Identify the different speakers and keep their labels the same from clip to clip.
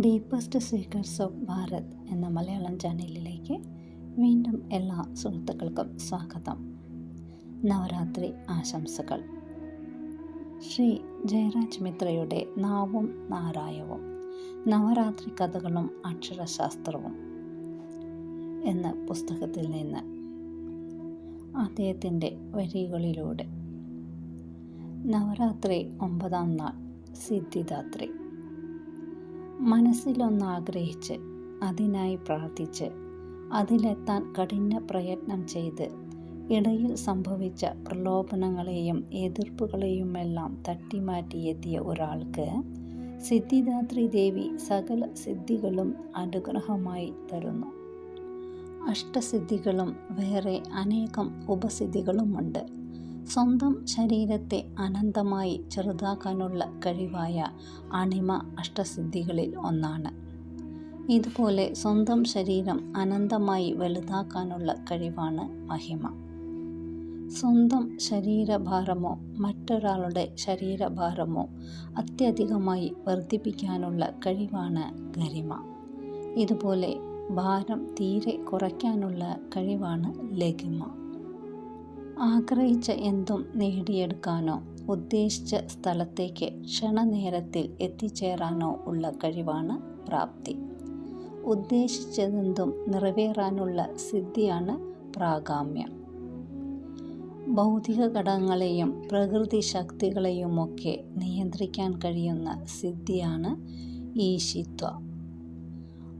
Speaker 1: Deepest secrets of Bharat എന്ന മലയാളം ചാനലിലേക്ക് വീണ്ടും എല്ലാ സുഹൃത്തുക്കൾക്കും സ്വാഗതം. നവരാത്രി ആശംസകൾ. ശ്രീ ജയരാജ് മിത്രയുടെ നാവും നാരായവും നവരാത്രി കഥകളും അക്ഷരശാസ്ത്രവും എന്ന പുസ്തകത്തിൽ നിന്ന് അദ്ദേഹത്തിന്റെ വരികളിലൂടെ നവരാത്രി ഒമ്പതാം നാൾ സിദ്ധിദാത്രി മനസ്സിലൊന്നാഗ്രഹിച്ച് അതിനായി പ്രാർത്ഥിച്ച് അതിലെത്താൻ കഠിന പ്രയത്നം ചെയ്ത് ഇടയിൽ സംഭവിച്ച പ്രലോഭനങ്ങളെയും എതിർപ്പുകളെയുമെല്ലാം തട്ടിമാറ്റിയെത്തിയ ഒരാൾക്ക് സിദ്ധിദാത്രി ദേവി സകല സിദ്ധികളും അനുഗ്രഹമായി തരുന്നു. അഷ്ടസിദ്ധികളും വേറെ അനേകം ഉപസിദ്ധികളുമുണ്ട്. സ്വന്തം ശരീരത്തെ അനന്തമായി ചെറുതാക്കാനുള്ള കഴിവായ അണിമ അഷ്ടസിദ്ധികളിൽ ഒന്നാണ്. ഇതുപോലെ സ്വന്തം ശരീരം അനന്തമായി വലുതാക്കാനുള്ള കഴിവാണ് മഹിമ. സ്വന്തം ശരീരഭാരമോ മറ്റൊരാളുടെ ശരീരഭാരമോ അത്യധികമായി വർദ്ധിപ്പിക്കാനുള്ള കഴിവാണ് ഗരിമ ഇതുപോലെ ഭാരം തീരെ കുറയ്ക്കാനുള്ള കഴിവാണ് ലഘിമ. ആഗ്രഹിച്ച എന്തും നേടിയെടുക്കാനോ ഉദ്ദേശിച്ച സ്ഥലത്തേക്ക് ക്ഷണനേരത്തിൽ എത്തിച്ചേരാനോ ഉള്ള കഴിവാണ് പ്രാപ്തി. ഉദ്ദേശിച്ചതെന്തും നിറവേറാനുള്ള സിദ്ധിയാണ് പ്രാഗാമ്യം. ഭൗതിക ഘടകങ്ങളെയും പ്രകൃതി ശക്തികളെയുമൊക്കെ നിയന്ത്രിക്കാൻ കഴിയുന്ന സിദ്ധിയാണ് ഈശിത്വ.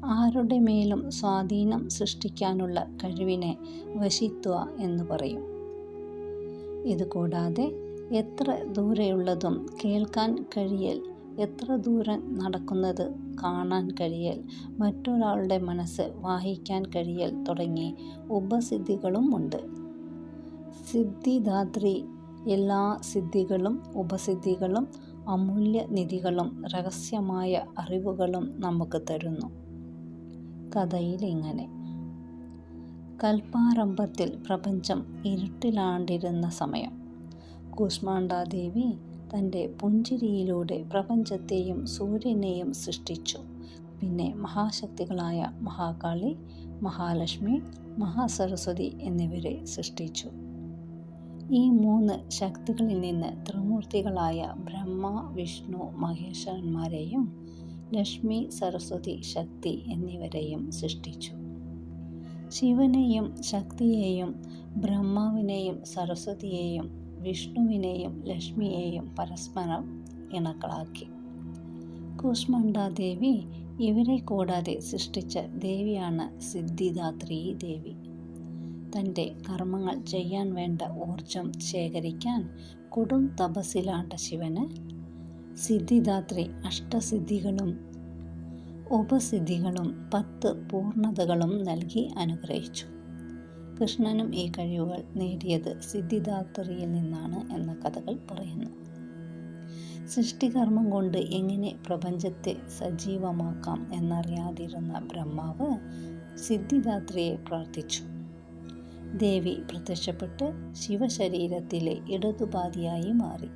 Speaker 1: ആരുടെ മേലും സ്വാധീനം സൃഷ്ടിക്കാനുള്ള കഴിവിനെ വശിത്വ എന്ന് പറയും. ഇതുകൂടാതെ എത്ര ദൂരെയുള്ളതും കേൾക്കാൻ കഴിയൽ എത്ര ദൂരം നടക്കുന്നത് കാണാൻ കഴിയൽ മറ്റൊരാളുടെ മനസ്സ് വായിക്കാൻ കഴിയൽ തുടങ്ങി ഉപസിദ്ധികളും ഉണ്ട്. സിദ്ധിദാത്രി എല്ലാ സിദ്ധികളും ഉപസിദ്ധികളും അമൂല്യ നിധികളും രഹസ്യമായ അറിവുകളും നമുക്ക് തരുന്നു. കഥയിൽ ഇങ്ങനെ കൽപ്പാരംഭത്തിൽ പ്രപഞ്ചം ഇരുട്ടിലാണ്ടിരുന്ന സമയം. കൂഷ്മാണ്ഡാദേവി തന്റെ പുഞ്ചിരിയിലൂടെ പ്രപഞ്ചത്തെയും സൂര്യനെയും സൃഷ്ടിച്ചു. പിന്നെ മഹാശക്തികളായ മഹാകാളി മഹാലക്ഷ്മി മഹാസരസ്വതി എന്നിവരെ സൃഷ്ടിച്ചു. ഈ മൂന്ന് ശക്തികളിൽ നിന്ന് ത്രിമൂർത്തികളായ ബ്രഹ്മ വിഷ്ണു മഹേശ്വരന്മാരെയും ലക്ഷ്മി സരസ്വതി ശക്തി എന്നിവരെയും സൃഷ്ടിച്ചു. ശിവനെയും ശക്തിയെയും ബ്രഹ്മാവിനെയും സരസ്വതിയെയും വിഷ്ണുവിനെയും ലക്ഷ്മിയെയും പരസ്പരം ഇണക്കളാക്കി കൂഷ്മണ്ഡാദേവി ഇവരെ കൂടാതെ സൃഷ്ടിച്ച ദേവിയാണ് സിദ്ധിദാത്രി ദേവി. തന്റെ കർമ്മങ്ങൾ ചെയ്യാൻ വേണ്ട ഊർജം ശേഖരിക്കാൻ കൊടും തപസിലാണ്ട ശിവന് സിദ്ധിദാത്രി അഷ്ടസിദ്ധികളും ഉപസിദ്ധികളും പത്ത് പൂർണതകളും നൽകി അനുഗ്രഹിച്ചു. കൃഷ്ണനും ഈ കഴിവുകൾ നേടിയത് സിദ്ധിദാത്രിയിൽ നിന്നാണ് എന്ന കഥകൾ പറയുന്നു. സൃഷ്ടികർമ്മം കൊണ്ട് എങ്ങനെ പ്രപഞ്ചത്തെ സജീവമാക്കാം എന്നറിയാതിരുന്ന ബ്രഹ്മാവ് സിദ്ധിദാത്രിയെ പ്രാർത്ഥിച്ചു. ദേവി പ്രത്യക്ഷപ്പെട്ട് ശിവശരീരത്തിലെ ഇടതുപാതിയായി മാറി.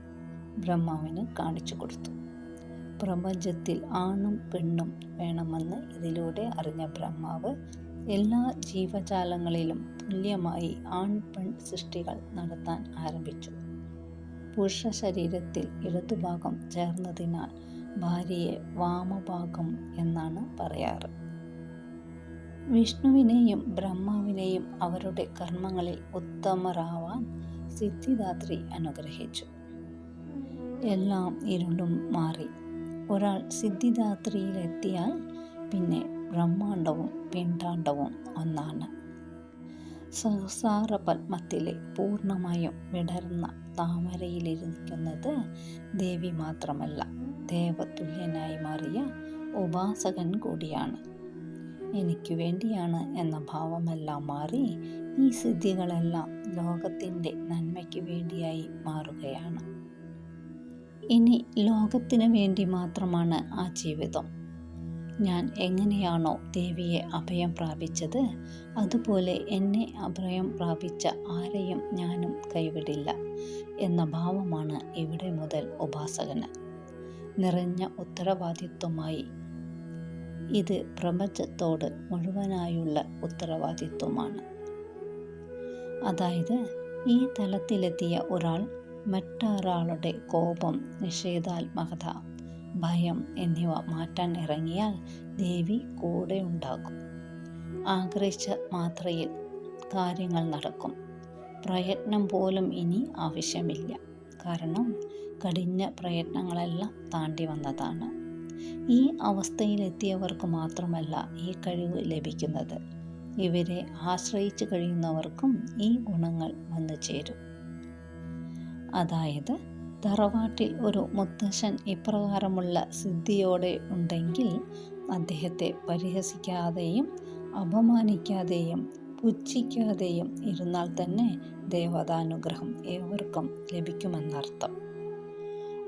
Speaker 1: ബ്രഹ്മാവിന് കാണിച്ചു കൊടുത്തു. പ്രപഞ്ചത്തിൽ ആണും പെണ്ണും വേണമെന്ന് ഇതിലൂടെ അറിഞ്ഞ ബ്രഹ്മാവ് എല്ലാ ജീവജാലങ്ങളിലും തുല്യമായി ആൺ പെൺ സൃഷ്ടികൾ നടത്താൻ ആരംഭിച്ചു. പുരുഷ ശരീരത്തിൽ ഇടതുഭാഗം ചേർന്നതിനാൽ ഭാര്യയെ വാമഭാഗം എന്നാണ് പറയാറ്. വിഷ്ണുവിനെയും ബ്രഹ്മാവിനെയും അവരുടെ കർമ്മങ്ങളിൽ ഉത്തമരാവാൻ സിദ്ധിദാത്രി അനുഗ്രഹിച്ചു. എല്ലാം ഇരുണ്ടും മാറി. ഒരാൾ സിദ്ധിദാത്രിയിലെത്തിയാൽ പിന്നെ ബ്രഹ്മാണ്ടവും പിണ്ടാണ്ടവും ഒന്നാണ്. സഹസാര പത്മത്തിലെ പൂർണമായും വിടർന്ന താമരയിലിരിക്കുന്നത് ദേവി മാത്രമല്ല ദേവതുല്യനായി മാറിയ ഉപാസകൻ കൂടിയാണ്. എനിക്ക് വേണ്ടിയാണ് എന്ന ഭാവമെല്ലാം മാറി ഈ സിദ്ധികളെല്ലാം ലോകത്തിന്റെ നന്മയ്ക്ക് വേണ്ടിയായി മാറുകയാണ്. ഇനി ലോകത്തിന് വേണ്ടി മാത്രമാണ് ആ ജീവിതം. ഞാൻ എങ്ങനെയാണോ ദേവിയെ അഭയം പ്രാപിച്ചത് അതുപോലെ എന്നെ അഭയം പ്രാപിച്ച ആരെയും ഞാനും കൈവിടില്ല എന്ന ഭാവമാണ് ഇവിടെ മുതൽ ഉപാസകന്. നിറഞ്ഞ ഉത്തരവാദിത്വമായി ഇത് പ്രപഞ്ചത്തോട് മുഴുവനായുള്ള ഉത്തരവാദിത്വമാണ്. അതായത് ഈ തലത്തിലെത്തിയ ഒരാൾ മറ്റൊരാളുടെ കോപം നിഷേധാത്മകത ഭയം എന്നിവ മാറ്റാൻ ഇറങ്ങിയാൽ ദേവി കൂടെ ഉണ്ടാകും. ആഗ്രഹിച്ച മാത്രയിൽ കാര്യങ്ങൾ നടക്കും. പ്രയത്നം പോലും ഇനി ആവശ്യമില്ല. കാരണം കഠിന പ്രയത്നങ്ങളെല്ലാം താണ്ടി വന്നതാണ്. ഈ അവസ്ഥയിലെത്തിയവർക്ക് മാത്രമല്ല ഈ കഴിവ് ലഭിക്കുന്നത്. ഇവരെ ആശ്രയിച്ച് കഴിയുന്നവർക്കും ഈ ഗുണങ്ങൾ വന്നു ചേരും. അതായത് തറവാട്ടിൽ ഒരു മുത്തശ്ശൻ ഇപ്രകാരമുള്ള സിദ്ധിയോടെ ഉണ്ടെങ്കിൽ അദ്ദേഹത്തെ പരിഹസിക്കാതെയും അപമാനിക്കാതെയും പുച്ഛിക്കാതെയും ഇരുന്നാൽ തന്നെ ദേവതാനുഗ്രഹം ഏവർക്കും ലഭിക്കുമെന്നർത്ഥം.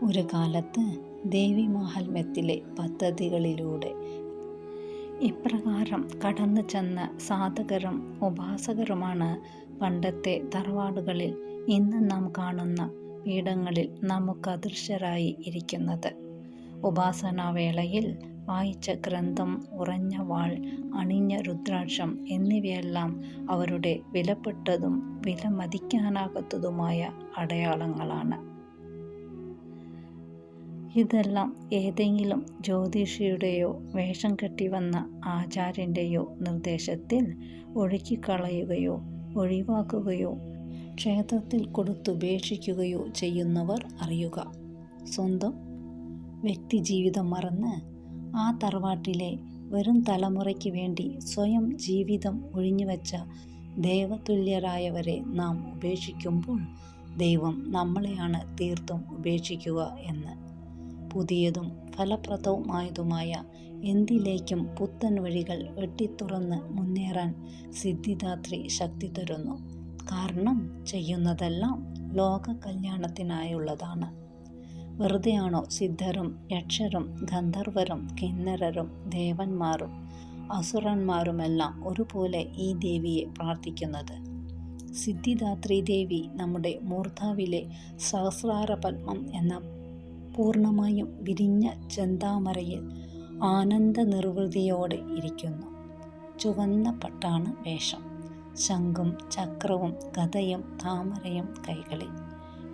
Speaker 1: ഒരു കാലത്ത് ദേവി മാഹാത്മ്യത്തിലെ പദ്ധതികളിലൂടെ ഇപ്രകാരം കടന്നു ചെന്ന സാധകരും ഉപാസകരുമാണ് പണ്ടത്തെ തറവാടുകളിൽ ഇന്ന് നാം കാണുന്ന പീഠങ്ങളിൽ നമുക്ക് അദൃശ്യരായി ഇരിക്കുന്നത്. ഉപാസനാവേളയിൽ വായിച്ച ഗ്രന്ഥം ഉറഞ്ഞ വാൾ അണിഞ്ഞ രുദ്രാക്ഷം എന്നിവയെല്ലാം അവരുടെ വിലപ്പെട്ടതും വില മതിക്കാനാകാത്തതുമായ അടയാളങ്ങളാണ്. ഇതെല്ലാം ഏതെങ്കിലും ജ്യോതിഷിയുടെയോ വേഷം കെട്ടി വന്ന ആചാര്യന്റെയോ നിർദ്ദേശത്തിൽ ഒഴുക്കിക്കളയുകയോ ഒഴിവാക്കുകയോ ക്ഷേത്രത്തിൽ കൊടുത്തുപേക്ഷിക്കുകയോ ചെയ്യുന്നവർ അറിയുക. സ്വന്തം വ്യക്തിജീവിതം മറന്ന് ആ തറവാട്ടിലെ വരും തലമുറയ്ക്ക് വേണ്ടി സ്വയം ജീവിതം ഒഴിഞ്ഞുവെച്ച ദൈവതുല്യരായവരെ നാം ഉപേക്ഷിക്കുമ്പോൾ ദൈവം നമ്മളെയാണ് തീർത്തും ഉപേക്ഷിക്കുക എന്ന്. പുതിയതും ഫലപ്രദവുമായതുമായ എന്തിലേക്കും പുത്തൻ വഴികൾ വെട്ടിത്തുറന്ന് മുന്നേറാൻ സിദ്ധിദാത്രി ശക്തി തരുന്നു. കാരണം ചെയ്യുന്നതെല്ലാം ലോക കല്യാണത്തിനായുള്ളതാണ് വെറുതെയാണോ സിദ്ധരും യക്ഷരും ഗന്ധർവരും കിന്നരരും ദേവന്മാരും അസുരന്മാരുമെല്ലാം ഒരുപോലെ ഈ ദേവിയെ പ്രാർത്ഥിക്കുന്നത്? സിദ്ധിദാത്രി ദേവി നമ്മുടെ മൂർധാവിലെ സഹസ്രാര പത്മം എന്ന പൂർണമായും വിരിഞ്ഞ ചെന്താമരയിൽ ആനന്ദ നിർവൃതിയോടെ ഇരിക്കുന്നു. ചുവന്ന പട്ടാണ് വേഷം. ശംഖും ചക്രവും കഥയും താമരയും കൈകളിൽ.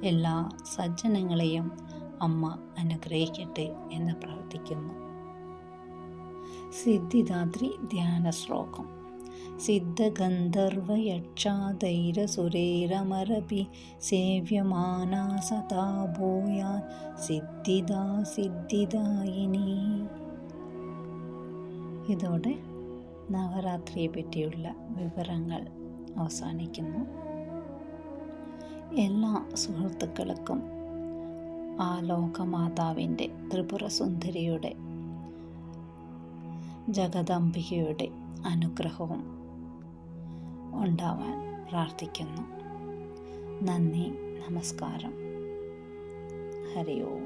Speaker 1: എല്ലാ സജ്ജനങ്ങളെയും അമ്മ അനുഗ്രഹിക്കട്ടെ എന്ന് പ്രാർത്ഥിക്കുന്നു. സിദ്ധിദാത്രി ധ്യാന ശ്ലോകം സിദ്ധഗന്ധർവയക്ഷാധൈരസുരേരമരപി സേവ്യമാനാ സദാ ഭൂയാൻ സിദ്ധിദാ സിദ്ധിദായിനി. ഇതോടെ നവരാത്രിയെ പറ്റിയുള്ള വിവരങ്ങൾ അവസാനിക്കുന്നു. എല്ലാ സുഹൃത്തുക്കൾക്കും ആ ലോകമാതാവിന്റെ ത്രിപുര സുന്ദരിയുടെ ജഗദംബികയുടെ അനുഗ്രഹവും ഉണ്ടാവാൻ പ്രാർത്ഥിക്കുന്നു. നന്ദി നമസ്കാരം. ഹരി ഓം